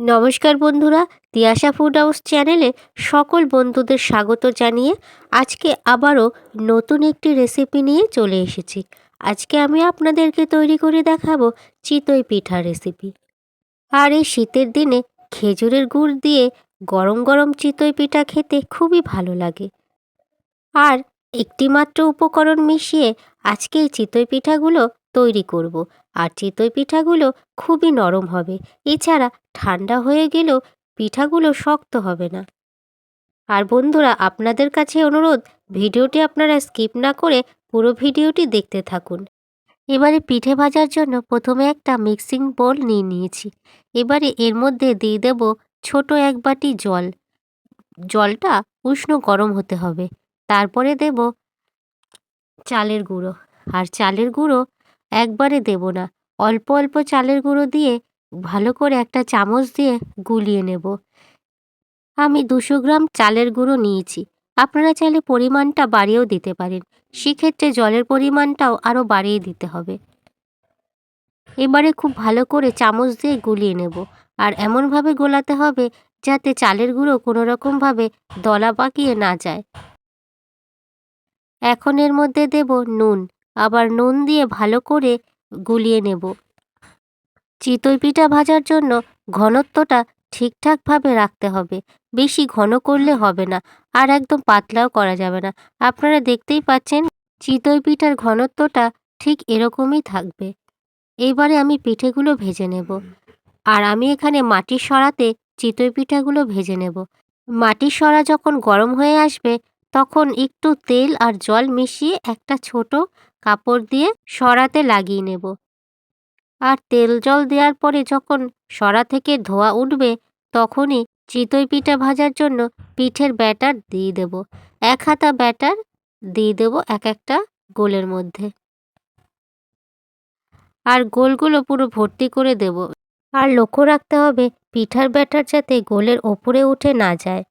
নমস্কার বন্ধুরা, Tiyasha food house চ্যানেলে সকল বন্ধুদের স্বাগত জানিয়ে আজকে আবারও নতুন একটি রেসিপি নিয়ে চলে এসেছি। আজকে আমি আপনাদেরকে তৈরি করে দেখাবো চিতই পিঠা রেসিপি। আর এই শীতের দিনে খেজুরের গুড় দিয়ে গরম গরম চিতই পিঠা খেতে খুবই ভালো লাগে। আর একটিমাত্র উপকরণ মিশিয়ে আজকে এই চিতই পিঠাগুলো তৈরি করব। আর চিতই পিঠাগুলো খুবই নরম হবে। এছাড়া ঠান্ডা হয়ে গেলেও পিঠাগুলো শক্ত হবে না। আর বন্ধুরা, আপনাদের কাছে অনুরোধ, ভিডিওটি আপনারা স্কিপ না করে পুরো ভিডিওটি দেখতে থাকুন। এবারে পিঠে ভাজার জন্য প্রথমে একটা মিক্সিং বোল নিয়ে নিয়েছি। এবারে এর মধ্যে দিয়ে দেব ছোট এক বাটি জল। জলটা উষ্ণ গরম হতে হবে। তারপরে দেব চালের গুঁড়ো। আর চালের গুঁড়ো একবারে দেব না। অল্প অল্প চালের গুঁড়ো দিয়ে ভালো করে একটা চামচ দিয়ে গুলিয়ে নেব। আমি দুশো গ্রাম চালের গুঁড়ো নিয়েছি। আপনারা চাইলে পরিমাণটা বাড়িয়েও দিতে পারেন। সেক্ষেত্রে জলের পরিমাণটাও আরও বাড়িয়ে দিতে হবে। এবারে খুব ভালো করে চামচ দিয়ে গুলিয়ে নেব। আর এমনভাবে গোলাতে হবে যাতে চালের গুঁড়ো কোনো রকমভাবে দলা পাকিয়ে না যায়। এখন এর মধ্যে দেব নুন। আবার নুন দিয়ে ভালো করে গুলিয়ে নেব। চিতই পিঠা ভাজার জন্য ঘনত্বটা ঠিকঠাকভাবে রাখতে হবে। বেশি ঘন করলে হবে না আর একদম পাতলাও করা যাবে না। আপনারা দেখতেই পাচ্ছেন চিতই পিঠার ঘনত্বটা ঠিক এরকমই থাকবে। এবারে আমি পিঠেগুলো ভেজে নেব। আর আমি এখানে মাটির সরাতে চিতই পিঠাগুলো ভেজে নেব। মাটির সরা যখন গরম হয়ে আসবে তখন একটু তেল আর জল মিশিয়ে একটা ছোট কাপড় দিয়ে সরাতে লাগিয়ে নেব। আর তেল জল দেওয়ার পরে যখন সরা থেকে ধোয়া উঠবে, তখনই চিতই পিঠা ভাজার জন্য পিঠের ব্যাটার দিয়ে দেব। এক হাতা ব্যাটার দিয়ে দেব এক একটা গোলের মধ্যে। আর গোলগুলো পুরো ভর্তি করে দেব। আর লক্ষ্য রাখতে হবে পিঠার ব্যাটার যাতে গোলের ওপরে উঠে না যায়।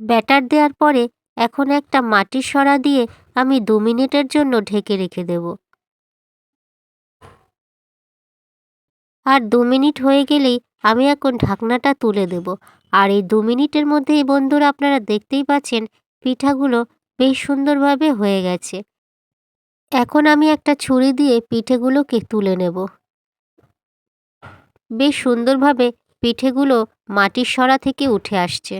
ব্যাটার দেওয়ার পরে এখন একটা মাটির সরা দিয়ে আমি দু মিনিটের জন্য ঢেকে রেখে দেব। আর দু মিনিট হয়ে গেলেই আমি এখন ঢাকনাটা তুলে দেব। আর এই দু মিনিটের মধ্যেই বন্ধুরা আপনারা দেখতেই পাচ্ছেন পিঠাগুলো বেশ সুন্দরভাবে হয়ে গেছে। এখন আমি একটা ছুরি দিয়ে পিঠেগুলোকে তুলে নেব। বেশ সুন্দরভাবে পিঠেগুলো মাটির সরা থেকে উঠে আসছে।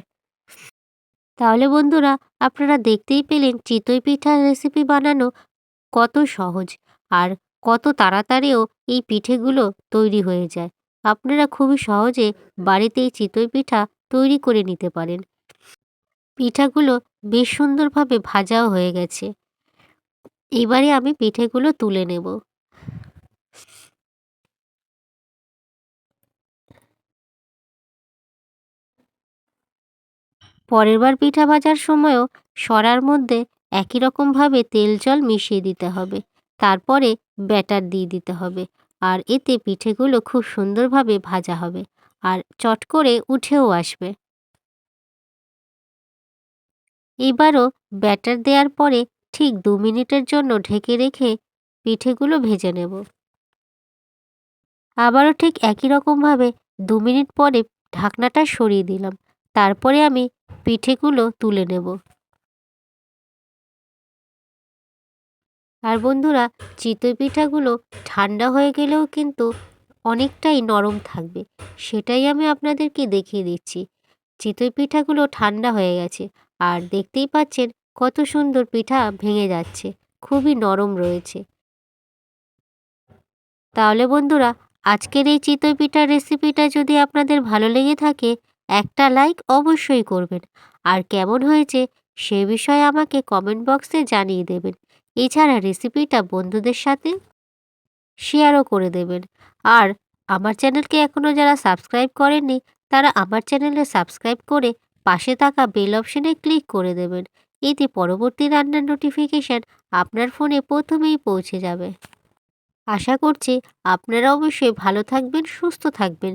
তাহলে বন্ধুরা, আপনারা দেখতেই পেলেন চিতই পিঠার রেসিপি বানানো কত সহজ আর কত তাড়াতাড়িও এই পিঠেগুলো তৈরি হয়ে যায়। আপনারা খুবই সহজে বাড়িতে এই চিতই পিঠা তৈরি করে নিতে পারেন। পিঠাগুলো বেশ সুন্দরভাবে ভাজাও হয়ে গেছে। এবারে আমি পিঠেগুলো তুলে নেব। পরের বার পিঠা ভাজার সময়ও সরার মধ্যে একই রকমভাবে তেল জল মিশিয়ে দিতে হবে। তারপরে ব্যাটার দিয়ে দিতে হবে। আর এতে পিঠেগুলো খুব সুন্দরভাবে ভাজা হবে আর চট করে উঠেও আসবে। এবারও ব্যাটার দেওয়ার পরে ঠিক দু মিনিটের জন্য ঢেকে রেখে পিঠেগুলো ভেজে নেব। আবারও ঠিক একই রকমভাবে দু মিনিট পরে ঢাকনাটা সরিয়ে দিলাম। তারপরে আমি পিঠেগুলো তুলে নেব। আর বন্ধুরা, চিতই পিঠাগুলো ঠান্ডা হয়ে গেলেও কিন্তু অনেকটাই নরম থাকবে, সেটাই আমি আপনাদেরকে দেখিয়ে দিচ্ছি। চিতই পিঠাগুলো ঠান্ডা হয়ে গেছে আর দেখতেই পাচ্ছেন কত সুন্দর পিঠা ভেঙে যাচ্ছে, খুবই নরম রয়েছে। তাহলে বন্ধুরা, আজকের এই চিতই পিঠার রেসিপিটা যদি আপনাদের ভালো লেগে থাকে একটা লাইক অবশ্যই করবেন। আর কেমন হয়েছে সে বিষয়ে আমাকে কমেন্ট বক্সে জানিয়ে দেবেন। এছাড়া রেসিপিটা বন্ধুদের সাথে শেয়ারও করে দেবেন। আর আমার চ্যানেলকে এখনও যারা সাবস্ক্রাইব করেননি, তারা আমার চ্যানেলে সাবস্ক্রাইব করে পাশে থাকা বেল অপশনে ক্লিক করে দেবেন। এতে পরবর্তী রান্নার নোটিফিকেশান আপনার ফোনে প্রথমেই পৌঁছে যাবে। আশা করছি আপনারা অবশ্যই ভালো থাকবেন, সুস্থ থাকবেন।